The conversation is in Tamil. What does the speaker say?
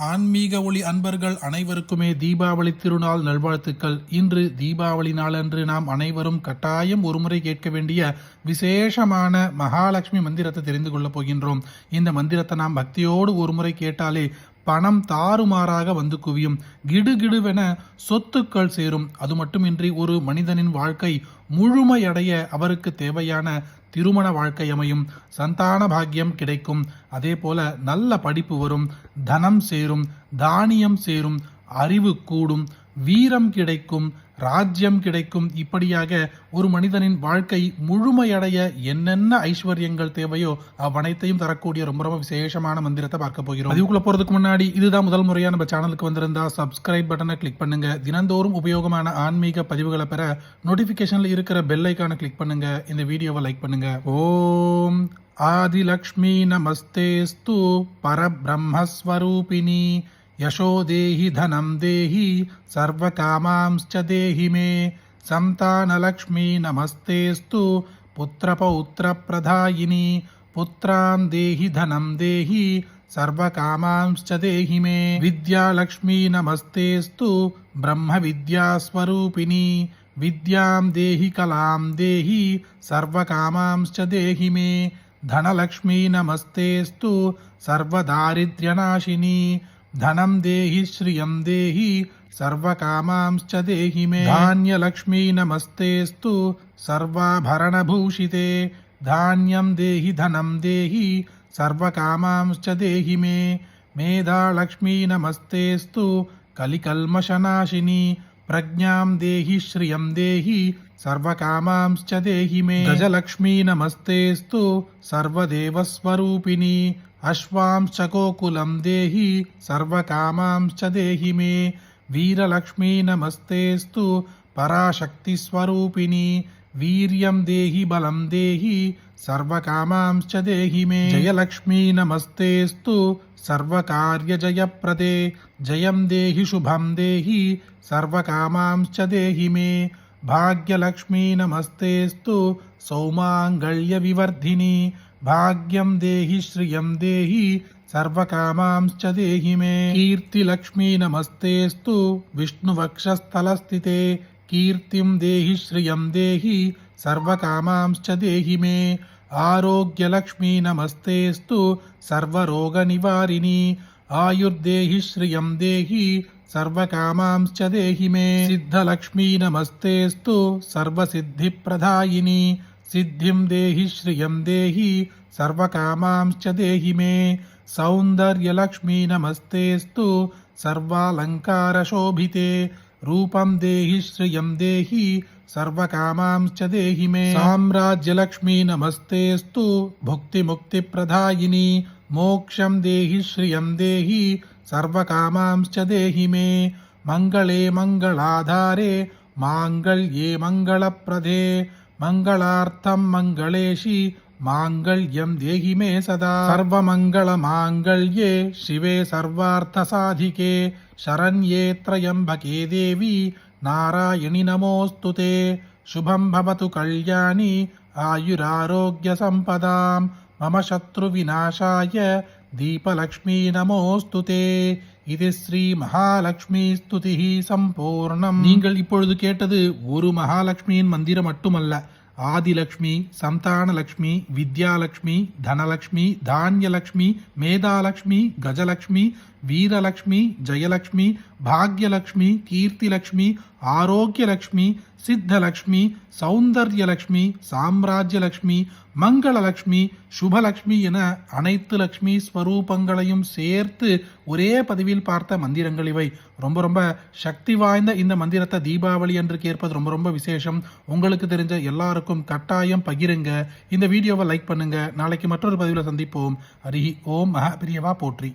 ஆன்மீக ஒளி அன்பர்கள் அனைவருக்குமே தீபாவளி திருநாள் நல்வாழ்த்துக்கள். இன்று தீபாவளி நாளன்று நாம் அனைவரும் கட்டாயம் ஒருமுறை கேட்க வேண்டிய விசேஷமான மகாலட்சுமி மந்திரத்தை தெரிந்து கொள்ளப் போகின்றோம். இந்த மந்திரத்தை நாம் பக்தியோடு ஒருமுறை கேட்டாலே பணம் தாறுமாறாக வந்து குவியும். கிடுகிடுவென சொத்துக்கள் சேரும். அது மட்டுமின்றி ஒரு மனிதனின் வாழ்க்கை முழுமையடைய அவருக்கு தேவையான திருமண வாழ்க்கை அமையும். சந்தான பாக்கியம் கிடைக்கும். அதே போல நல்ல படிப்பு வரும். தனம் சேரும். தானியம் சேரும். அறிவு கூடும். வீரம் கிடைக்கும். ராஜ்யம் கிடைக்கும். இப்படியாக ஒரு மனிதனின் வாழ்க்கை முழுமையடைய என்னென்ன ஐஸ்வர்யங்கள் தேவையோ அவ்வனைத்தையும் தரக்கூடிய ரொம்ப ரொம்ப விசேஷமான மந்திரத்தை பார்க்க போகிறோம். அதுக்குள்ள போறதுக்கு முன்னாடி இதுதான் முதல் முறையா நம்ம சேனலுக்கு வந்திருந்தா சப்ஸ்கிரைப் பட்டனை கிளிக் பண்ணுங்க. தினந்தோறும் உபயோகமான ஆன்மீக பதிவுகளை பெற நோட்டிபிகேஷன்ல இருக்கிற பெல் ஐக்கானை கிளிக் பண்ணுங்க. இந்த வீடியோவை லைக் பண்ணுங்க. ஓம் ஆதிலக்ஷ்மி நமஸ்தேஸ்து பரபிரம்மஸ்வரூபிணி. यशो देहि धनं देहि सर्वकामांश्च देहि मे सन्तानलक्ष्मी नमस्तेऽस्तु पुत्रपौत्रप्रदायिनी पुत्रां देहि धनं देहि सर्वकामांश्च देहि मे विद्यालक्ष्मी नमस्तेऽस्तु ब्रह्मविद्यास्वरूपिणी विद्यां देहि कलां देहि सर्वकामांश्च देहि मे धनलक्ष्मी नमस्तेऽस्तु सर्वदारिद्र्यनाशिनी ధనం దేహి శ్రియం దేహి సర్వకామాంశ్చ దేహి మే. ధాన్యలక్ష్మీ నమస్తేస్తు సర్వాభరణభూషితే. ధాన్యం దేహి ధనం దేహి సర్వకామాంశ్చ దేహి మే. మేధాలక్ష్మీ నమస్తేస్తు కలికల్మషనాశిని ప్రజ్ఞాం దేహి శ్రియం దేహి సర్వకామాంశ్చ దేహి మే. గజలక్ష్మీ నమస్తేస్తు సర్వదేవస్వరూపిణి అశ్వాంశకోకులం దేహి సర్వకామాంశ దేహి మే. వీరలక్ష్మీ నమస్తేస్తు పరాశక్తిస్వరూపిణి. వీర్యం దేహి బలం దేహి సర్వకామాంశ దేహి మే. జయలక్ష్మీ నమస్తేస్తు సర్వకార్యజయప్రదే. జయం దేహి శుభం దేహి సర్వకామాంశ దేహి మే. భాగ్యలక్ష్మీ నమస్తేస్తు సౌమాంగళ్య వివర్ధిని భాగ్యం దేహి శ్రియం దేహి సర్వకామాంశ్చ దేహి మే కీర్తిలక్ష్మీ నమస్తేస్తు విష్ణువక్షస్థలస్థితే కీర్తిం దేహి శ్రియం దేహి సర్వకామాంశ్చ దేహి మే ఆరోగ్యలక్ష్మీ నమస్తేస్తు సర్వరోగనివారిణి ఆయుర్దేహి శ్రియం దేహి సర్వకామాంశ్చ దేహి మే సిద్ధలక్ష్మీ నమస్తేస్తు సర్వసిద్ధిప్రదాయిని सिद्धिं देहि श्रियं देहि सर्वकामांश्च देहि मे। सौन्दर्यलक्ष्मी नमस्तेऽस्तु सर्वालङ्कारशोभिते। रूपं देहि श्रियं देहि सर्वकामांश्च देहि मे। साम्राज्यलक्ष्मी नमस्तेऽस्तु भुक्तिमुक्तिप्रदायिनी। मोक्षं देहि श्रियं देहि सर्वकामांश्च देहि मे। मङ्गले मङ्गलाधारे माङ्गल्ये मङ्गलप्रदे மங்களார்த்தம் மங்களேஷி மாங்கல்யம் தேகிமே சதா. சர்வமங்கள மாங்கல்யே சிவே சர்வார்த்த சாதிகே சரண்யே திரயம்பகே தேவி நாராயணி நமோஸ்துதே சுபம் பவத்து கல்யாணி ஆயுராரோக்கிய சம்பதாம் மம சத்ரு விநாசாய தீபலக்ஷ்மி நமோஸ்துதே இது ஸ்ரீ மகாலட்சுமி ஸ்துதி சம்பூர்ணம். நீங்கள் இப்பொழுது கேட்டது ஒரு மகாலட்சுமியின் மந்திரம் மட்டுமல்ல. ஆதிலக்ஷ்மி சந்தானலக்ஷ்மி வித்யாலக்ஷ்மி தனலக்ஷ்மி தானியலக்ஷ்மி மேதாலக்ஷ்மி கஜலக்ஷ்மி வீரலக்ஷ்மி ஜெயலக்ஷ்மி பாக்யலக்ஷ்மி கீர்த்திலக்ஷ்மி ஆரோக்கியலக்ஷ்மி சித்தலக்ஷ்மி சௌந்தர்யலக்ஷ்மி சாம்ராஜ்யலக்ஷ்மி மங்களலக்ஷ்மி சுபலக்ஷ்மி என அனைத்து லக்ஷ்மி ஸ்வரூபங்களையும் சேர்த்து ஒரே பதிவில் பார்த்த மந்திரங்கள் இவை. ரொம்ப ரொம்ப சக்தி வாய்ந்த இந்த மந்திரத்தை தீபாவளி என்று கேட்பது ரொம்ப ரொம்ப விசேஷம். உங்களுக்கு தெரிஞ்ச எல்லாருக்கும் கட்டாயம் பகிருங்க. இந்த வீடியோவை லைக் பண்ணுங்க. நாளைக்கு மற்றொரு பதிவில் சந்திப்போம். ஹரி ஓம் மகா பிரியவா போற்றி.